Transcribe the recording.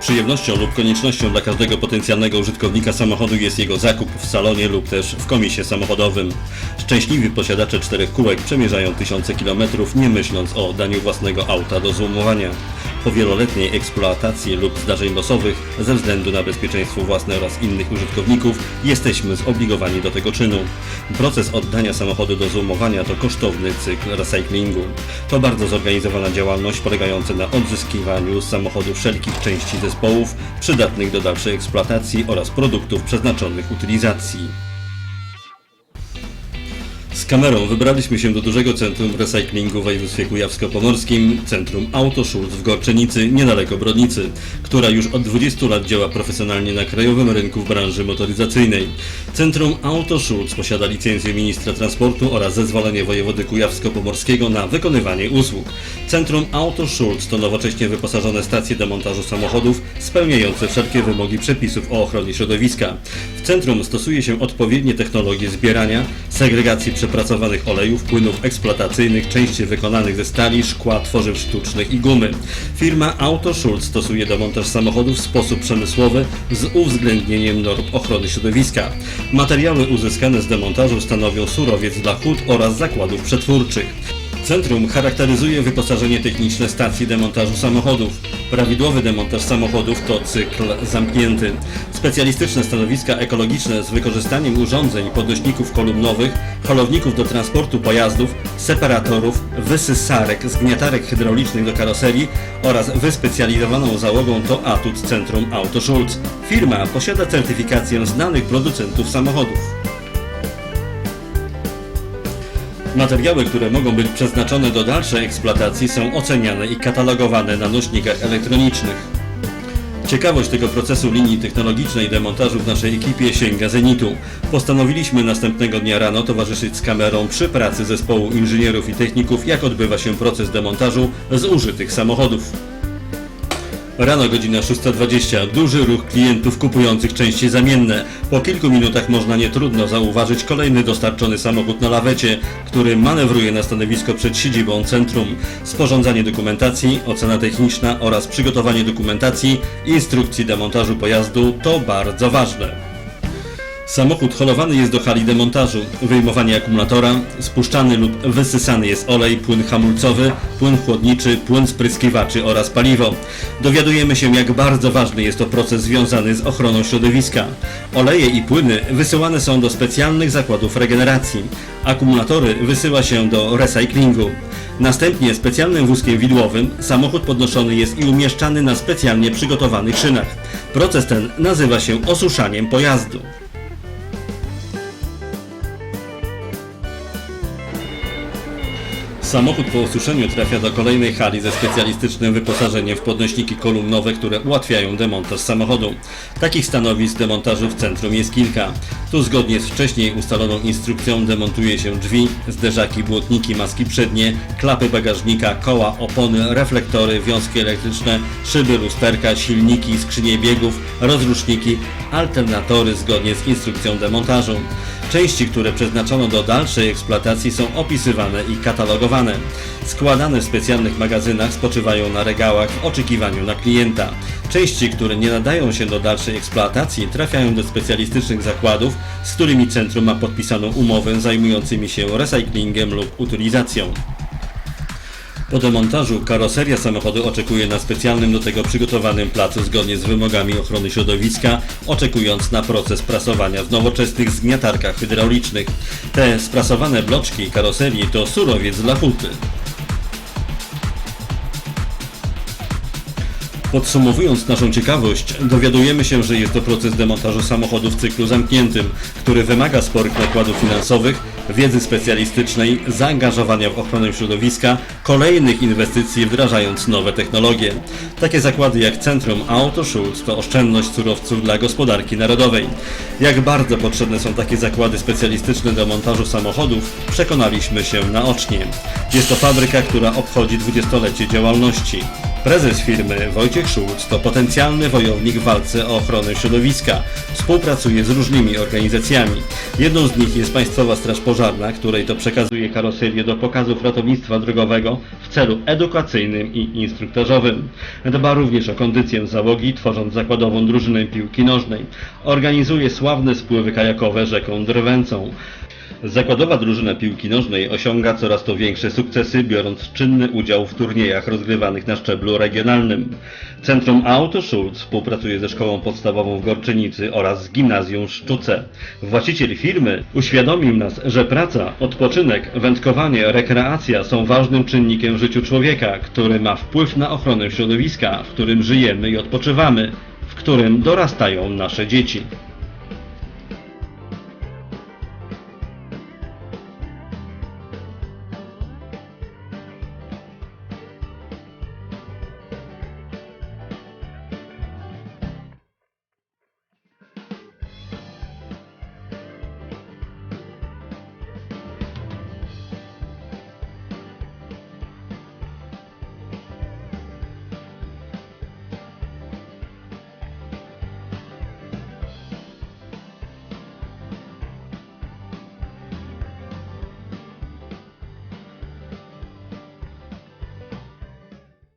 Przyjemnością lub koniecznością dla każdego potencjalnego użytkownika samochodu jest jego zakup w salonie lub też w komisie samochodowym. Szczęśliwi posiadacze czterech kółek przemierzają tysiące kilometrów, nie myśląc o daniu własnego auta do złomowania. Po wieloletniej eksploatacji lub zdarzeń losowych, ze względu na bezpieczeństwo własne oraz innych użytkowników, jesteśmy zobligowani do tego czynu. Proces oddania samochodu do złomowania to kosztowny cykl recyklingu. To bardzo zorganizowana działalność polegająca na odzyskiwaniu z samochodu wszelkich części zespołów przydatnych do dalszej eksploatacji oraz produktów przeznaczonych utylizacji. Kamerą wybraliśmy się do dużego centrum recyklingu w województwie kujawsko-pomorskim, centrum Autoschutz w Gorczenicy, niedaleko Brodnicy, która już od 20 lat działa profesjonalnie na krajowym rynku w branży motoryzacyjnej. Centrum Autoschutz posiada licencję ministra transportu oraz zezwolenie wojewody kujawsko-pomorskiego na wykonywanie usług. Centrum Autoschutz to nowocześnie wyposażone stacje demontażu samochodów spełniające wszelkie wymogi przepisów o ochronie środowiska. W centrum stosuje się odpowiednie technologie zbierania, segregacji przepracowanych olejów, płynów eksploatacyjnych, części wykonanych ze stali, szkła, tworzyw sztucznych i gumy. Firma AutoSchulz stosuje demontaż samochodów w sposób przemysłowy z uwzględnieniem norm ochrony środowiska. Materiały uzyskane z demontażu stanowią surowiec dla hut oraz zakładów przetwórczych. Centrum charakteryzuje wyposażenie techniczne stacji demontażu samochodów. Prawidłowy demontaż samochodów to cykl zamknięty. Specjalistyczne stanowiska ekologiczne z wykorzystaniem urządzeń podnośników kolumnowych, holowników do transportu pojazdów, separatorów, wysysarek, zgniatarek hydraulicznych do karoserii oraz wyspecjalizowaną załogą to atut Centrum Autoschulz. Firma posiada certyfikację znanych producentów samochodów. Materiały, które mogą być przeznaczone do dalszej eksploatacji są oceniane i katalogowane na nośnikach elektronicznych. Ciekawość tego procesu linii technologicznej demontażu w naszej ekipie sięga zenitu. Postanowiliśmy następnego dnia rano towarzyszyć z kamerą przy pracy zespołu inżynierów i techników, jak odbywa się proces demontażu zużytych samochodów. Rano godzina 6.20. Duży ruch klientów kupujących części zamienne. Po kilku minutach można nietrudno zauważyć kolejny dostarczony samochód na lawecie, który manewruje na stanowisko przed siedzibą centrum. Sporządzanie dokumentacji, ocena techniczna oraz przygotowanie dokumentacji, instrukcji demontażu pojazdu to bardzo ważne. Samochód holowany jest do hali demontażu. Wyjmowanie akumulatora, spuszczany lub wysysany jest olej, płyn hamulcowy, płyn chłodniczy, płyn spryskiwaczy oraz paliwo. Dowiadujemy się, jak bardzo ważny jest to proces związany z ochroną środowiska. Oleje i płyny wysyłane są do specjalnych zakładów regeneracji. Akumulatory wysyła się do recyklingu. Następnie specjalnym wózkiem widłowym samochód podnoszony jest i umieszczany na specjalnie przygotowanych szynach. Proces ten nazywa się osuszaniem pojazdu. Samochód po osuszeniu trafia do kolejnej hali ze specjalistycznym wyposażeniem w podnośniki kolumnowe, które ułatwiają demontaż samochodu. Takich stanowisk demontażu w centrum jest kilka. Tu zgodnie z wcześniej ustaloną instrukcją demontuje się drzwi, zderzaki, błotniki, maski przednie, klapy bagażnika, koła, opony, reflektory, wiązki elektryczne, szyby, lusterka, silniki, skrzynie biegów, rozruszniki, alternatory zgodnie z instrukcją demontażu. Części, które przeznaczono do dalszej eksploatacji są opisywane i katalogowane. Składane w specjalnych magazynach spoczywają na regałach w oczekiwaniu na klienta. Części, które nie nadają się do dalszej eksploatacji trafiają do specjalistycznych zakładów, z którymi centrum ma podpisaną umowę zajmującymi się recyklingiem lub utylizacją. Po demontażu karoseria samochodu oczekuje na specjalnym do tego przygotowanym placu zgodnie z wymogami ochrony środowiska, oczekując na proces prasowania w nowoczesnych zgniatarkach hydraulicznych. Te sprasowane bloczki karoserii to surowiec dla huty. Podsumowując naszą ciekawość, dowiadujemy się, że jest to proces demontażu samochodu w cyklu zamkniętym, który wymaga sporych nakładów finansowych, wiedzy specjalistycznej, zaangażowania w ochronę środowiska, kolejnych inwestycji wdrażając nowe technologie. Takie zakłady jak Centrum Autoschutz to oszczędność surowców dla gospodarki narodowej. Jak bardzo potrzebne są takie zakłady specjalistyczne do montażu samochodów, przekonaliśmy się naocznie. Jest to fabryka, która obchodzi 20-lecie działalności. Prezes firmy Wojciech Szulc to potencjalny wojownik w walce o ochronę środowiska. Współpracuje z różnymi organizacjami. Jedną z nich jest Państwowa Straż Pożarna, której to przekazuje karoserię do pokazów ratownictwa drogowego w celu edukacyjnym i instruktażowym. Dba również o kondycję załogi, tworząc zakładową drużynę piłki nożnej. Organizuje sławne spływy kajakowe rzeką Drwęcą. Zakładowa drużyna piłki nożnej osiąga coraz to większe sukcesy, biorąc czynny udział w turniejach rozgrywanych na szczeblu regionalnym. Centrum Auto Schulz współpracuje ze szkołą podstawową w Gorczynicy oraz z gimnazjum Szczuce. Właściciel firmy uświadomił nas, że praca, odpoczynek, wędkowanie, rekreacja są ważnym czynnikiem w życiu człowieka, który ma wpływ na ochronę środowiska, w którym żyjemy i odpoczywamy, w którym dorastają nasze dzieci.